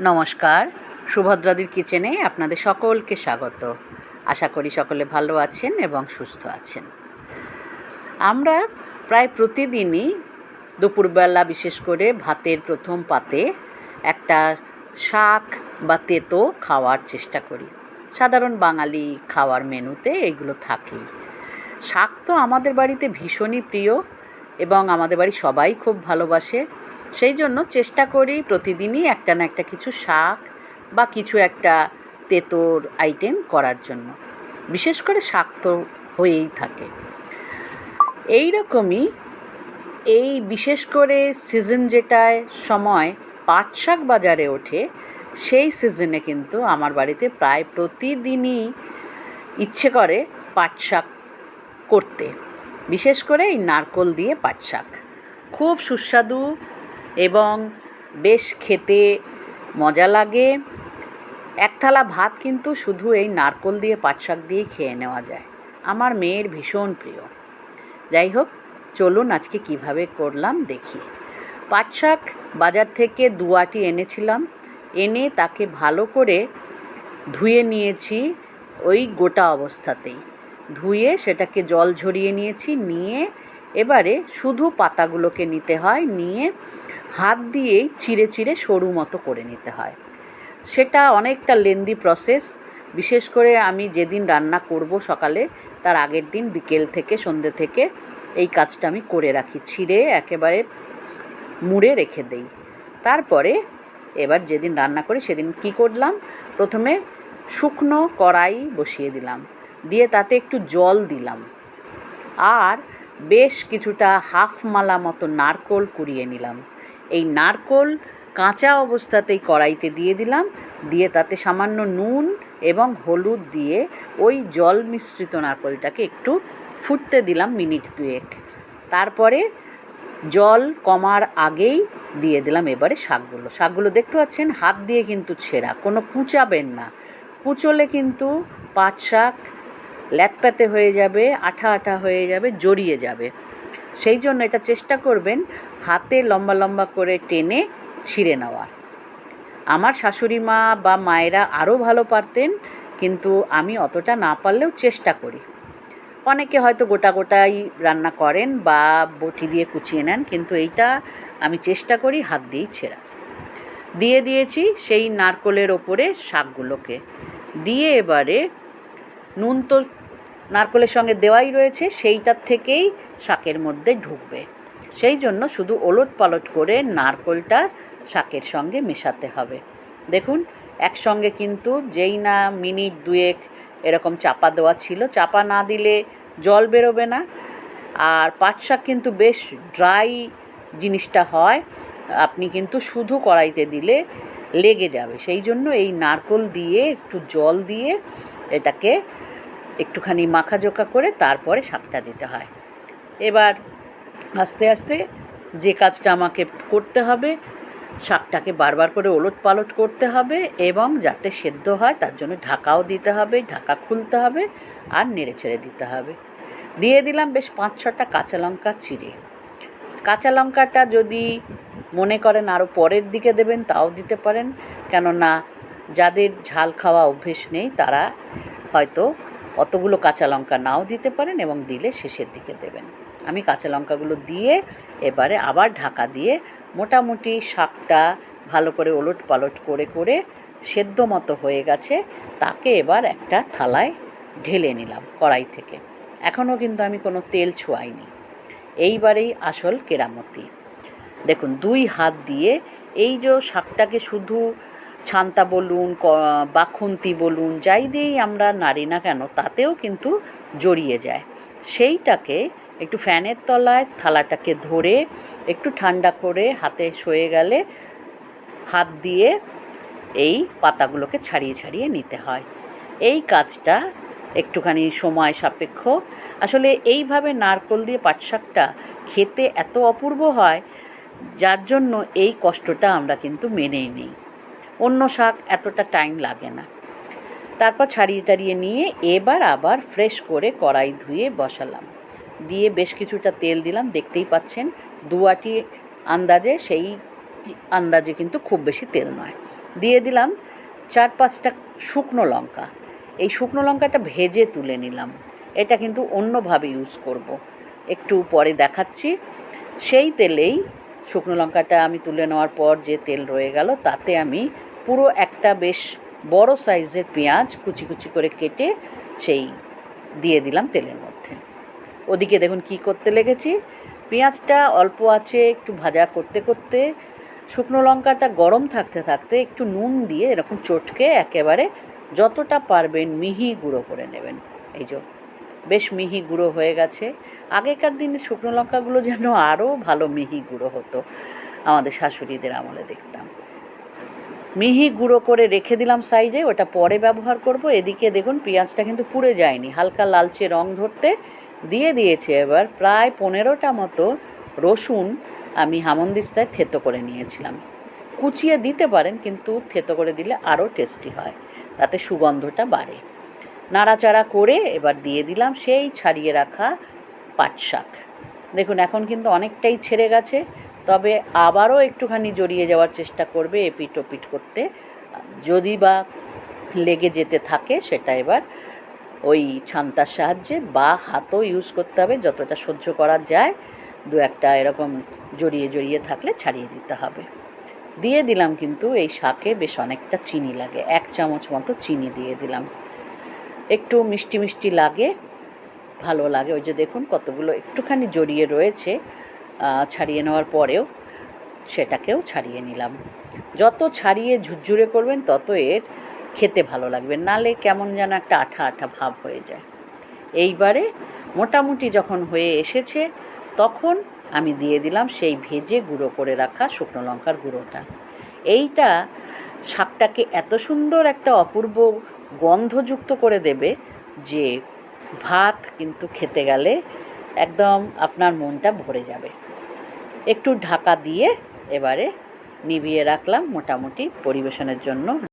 নমস্কার। সুভদ্রাদির কিচেনে আপনাদের সকলকে স্বাগত। আশা করি সকলে ভালো আছেন এবং সুস্থ আছেন। আমরা প্রায় প্রতিদিনই দুপুরবেলা বিশেষ করে ভাতের প্রথম পাতে একটা শাক বা তেতো খাওয়ার চেষ্টা করি। সাধারণ বাঙালি খাওয়ার মেনুতে এগুলো থাকেই। শাক তো আমাদের বাড়িতে ভীষণই প্রিয় এবং আমাদের বাড়ি সবাই খুব ভালোবাসে। সেই জন্য চেষ্টা করি প্রতিদিনই একটা না একটা কিছু শাক বা কিছু একটা তেতোর আইটেম করার জন্য। বিশেষ করে শাক তো হয়েই থাকে। এই রকমই এই বিশেষ করে সিজন যেটায় সময় পাট শাক বাজারে ওঠে, সেই সিজনে কিন্তু আমার বাড়িতে প্রায় প্রতিদিনই ইচ্ছে করে পাট শাক করতে। বিশেষ করে এই নারকোল দিয়ে পাট শাক। খুব সুস্বাদু এবং বেশ খেতে মজা লাগে। এক থালা ভাত কিন্তু শুধু এই নারকোল দিয়ে, পাট শাক দিয়েই খেয়ে নেওয়া যায়। আমার মেয়ের ভীষণ প্রিয়। যাই হোক, চলুন আজকে কীভাবে করলাম দেখি। পাট শাক বাজার থেকে দুয়াটি এনেছিলাম। এনে তাকে ভালো করে ধুয়ে নিয়েছি ওই গোটা অবস্থাতেই। ধুয়ে সেটাকে জল ঝরিয়ে নিয়েছি। নিয়ে এবারে শুধু পাতাগুলোকে নিতে হয়। নিয়ে হাত দিয়েই চিড়ে চিড়ে সরু মতো করে নিতে হয়। সেটা অনেকটা লেন্দি প্রসেস বিশেষ করে আমি যেদিন রান্না করব সকালে, তার আগের দিন বিকেল থেকে সন্ধ্যে থেকে এই কাজটা আমি করে রাখি। ছিঁড়ে একেবারে মুড়ে রেখে দেই। তারপরে এবার যেদিন রান্না করি সেদিন কি করলাম? প্রথমে শুকনো কড়াই বসিয়ে দিলাম। দিয়ে তাতে একটু জল দিলাম। আর বেশ কিছুটা হাফ মালা মতো নারকোল কুড়িয়ে নিলাম। এই নারকোল কাঁচা অবস্থাতেই কড়াইতে দিয়ে দিলাম। দিয়ে তাতে সামান্য নুন এবং হলুদ দিয়ে ওই জল মিশ্রিত নারকোলটাকে একটু ফুটতে দিলাম মিনিট দুয়েক। তারপরে জল কমার আগেই দিয়ে দিলাম এবারে শাকগুলো। শাকগুলো দেখতে পাচ্ছেন, হাত দিয়ে কিন্তু ছেঁড়া, কোনো কুচাবেন না। কুচলে কিন্তু পাট শাক ল্যাতপ্যাতে হয়ে যাবে, আঠা আঠা হয়ে যাবে, জড়িয়ে যাবে। সেই জন্য এটা চেষ্টা করবেন হাতে লম্বা লম্বা করে টেনে ছিঁড়ে নেওয়ার। আমার শাশুড়ি মা বা মায়েরা আরও ভালো পারতেন, কিন্তু আমি অতটা না পারলেও চেষ্টা করি। অনেকে হয়তো গোটা গোটাই রান্না করেন বা বটি দিয়ে কুচিয়ে নেন, কিন্তু এইটা আমি চেষ্টা করি হাত দিয়েই ছেঁড়া দিয়ে দিয়েছি সেই নারকোলের ওপরে শাকগুলোকে। দিয়ে এবারে নুন তো নারকোলের সঙ্গে দেওয়াই রয়েছে, সেইটার থেকেই শাকের মধ্যে ঢুকবে। সেই জন্য শুধু ওলট পালট করে নারকোলটা শাকের সঙ্গে মেশাতে হবে। দেখুন, একসঙ্গে কিন্তু যেই না মিনিট দুয়েক এরকম চাপা দেওয়া ছিল, চাপা না দিলে জল বেরোবে না। আর পাট শাক কিন্তু বেশ ড্রাই জিনিসটা হয়, আপনি কিন্তু শুধু কড়াইতে দিলে লেগে যাবে। সেই জন্য এই নারকোল দিয়ে একটু জল দিয়ে এটাকে একটুখানি মাখাজোকা করে তারপরে শাকটা দিতে হয়। এবার আস্তে আস্তে যে কাজটা আমাকে করতে হবে, শাকটাকে বারবার করে ওলট পালট করতে হবে এবং যাতে সেদ্ধ হয় তার জন্য ঢাকাও দিতে হবে, ঢাকা খুলতে হবে আর নেড়ে ছেড়ে দিতে হবে। দিয়ে দিলাম বেশ পাঁচ ছটা কাঁচা লঙ্কা চিড়ে। কাঁচা লঙ্কাটা যদি মনে করেন আরও পরের দিকে দেবেন তাও দিতে পারেন। কেননা যাদের ঝাল খাওয়া অভ্যেস নেই তারা হয়তো অতগুলো কাঁচা লঙ্কা নাও দিতে পারেন এবং দিলে শেষের দিকে দেবেন। আমি কাঁচা লঙ্কাগুলো দিয়ে এবারে আবার ঢাকা দিয়ে মোটামুটি শাকটা ভালো করে ওলট পালট করে করে সেদ্ধ মতো হয়ে গেছে, তাকে এবার একটা থালায় ঢেলে নিলাম কড়াই থেকে। এখনও কিন্তু আমি কোনো তেল ছোঁয়াইনি। এইবারেই আসল কেরামতি। দেখুন, দুই হাত দিয়ে এই যে শাকটাকে শুধু ছান্তা বলুন বা খুন্তি বলুন, যাই দিয়েই আমরা নাড়ি না কেন, তাতেও কিন্তু জড়িয়ে যায়। সেইটাকে একটু ফ্যানের তলায় থালাটাকে ধরে একটু ঠান্ডা করে হাতে সয়ে গেলে হাত দিয়ে এই পাতাগুলোকে ছাড়িয়ে ছাড়িয়ে নিতে হয়। এই কাজটা একটুখানি সময় সাপেক্ষ। আসলে এইভাবে নারকোল দিয়ে পাটশাকটা খেতে এত অপূর্ব হয়, যার জন্য এই কষ্টটা আমরা কিন্তু মেনেই নিই। অন্য শাক এতটা টাইম লাগে না। তারপর ছাড়িয়ে টাড়িয়ে নিয়ে এবার আবার ফ্রেশ করে কড়াই ধুয়ে বসালাম। দিয়ে বেশ কিছুটা তেল দিলাম, দেখতেই পাচ্ছেন দুয়াটি আন্দাজে, সেই আন্দাজে কিন্তু খুব বেশি তেল নয়। দিয়ে দিলাম চার পাঁচটা শুকনো লঙ্কা। এই শুকনো লঙ্কাটা ভেজে তুলে নিলাম। এটা কিন্তু অন্যভাবে ইউজ করব। একটু পরে দেখাচ্ছি। সেই তেলেই শুকনো লঙ্কাটা আমি তুলে নেওয়ার পর যে তেল রয়ে গেল, তাতে আমি পুরো একটা বেশ বড় সাইজের পেঁয়াজ কুচি কুচি করে কেটে সেই দিয়ে দিলাম তেলের মধ্যে। ওদিকে দেখুন কি করতে লেগেছি। পেঁয়াজটা অল্প আছে, একটু ভাজা করতে করতে। শুকনো লঙ্কাটা গরম থাকতে থাকতে একটু নুন দিয়ে এরকম চটকে একেবারে যতটা পারবেন মিহি গুঁড়ো করে নেবেন। এই যে বেশ মিহি গুঁড়ো হয়ে গেছে। আগেকার দিনে শুকনো লঙ্কাগুলো যেন আরও ভালো মিহি গুঁড়ো হতো। আমাদের শাশুড়িদের আমলে দেখতাম। মিহি গুঁড়ো করে রেখে দিলাম সাইজে, ওটা পরে ব্যবহার করব। এদিকে দেখুন, পেঁয়াজটা কিন্তু পুড়ে যায়নি। হালকা লালচে রং ধরতে দিয়ে দিয়েছে এবার। প্রায় পনেরোটা মতো রসুন আমি হামন্দিস্তায় থেতো করে নিয়েছিলাম। কুচিয়ে দিতে পারেন, কিন্তু থেতো করে দিলে আরও টেস্টি হয়। তাতে সুগন্ধটা বাড়ে। নাড়াচাড়া করে এবার দিয়ে দিলাম সেই ছাড়িয়ে রাখা পাট শাক দেখুন, এখন কিন্তু অনেকটাই ছেড়ে গেছে। তবে আবারও একটুখানি জড়িয়ে যাওয়ার চেষ্টা করবে এপিট ওপিট করতে। যদি বা লেগে যেতে থাকে, সেটা এবার ওই ছান্তার সাহায্যে বা হাতও ইউজ করতে হবে, যতটা সহ্য করা যায়। দু একটা এরকম জড়িয়ে জড়িয়ে থাকলে ছাড়িয়ে দিতে হবে। দিয়ে দিলাম কিন্তু এই শাকে বেশ অনেকটা চিনি লাগে, এক চামচ মতো চিনি দিয়ে দিলাম। একটু মিষ্টি মিষ্টি লাগে, ভালো লাগে। ওই যে দেখুন কতগুলো একটুখানি জড়িয়ে রয়েছে। ছাড়িয়ে নেওয়ার পরেও সেটাকেও ছাড়িয়ে নিলাম। যত ছাড়িয়ে ঝুরঝুরে করবেন, তত এর খেতে ভালো লাগবে। নালে কেমন যেন একটা আঠা আঠা ভাব হয়ে যায়। এইবারে মোটামুটি যখন হয়ে এসেছে, তখন আমি দিয়ে দিলাম সেই ভেজে গুঁড়ো করে রাখা শুকনো লঙ্কার গুঁড়োটা। এইটা শাকটাকে এত সুন্দর একটা অপূর্ব গন্ধযুক্ত করে দেবে যে ভাত কিন্তু খেতে গেলে একদম আপনার মনটা ভরে যাবে। একটু ঢাকা দিয়ে এবারে নিভিয়ে রাখলাম মোটামুটি পরিবেশনের জন্য।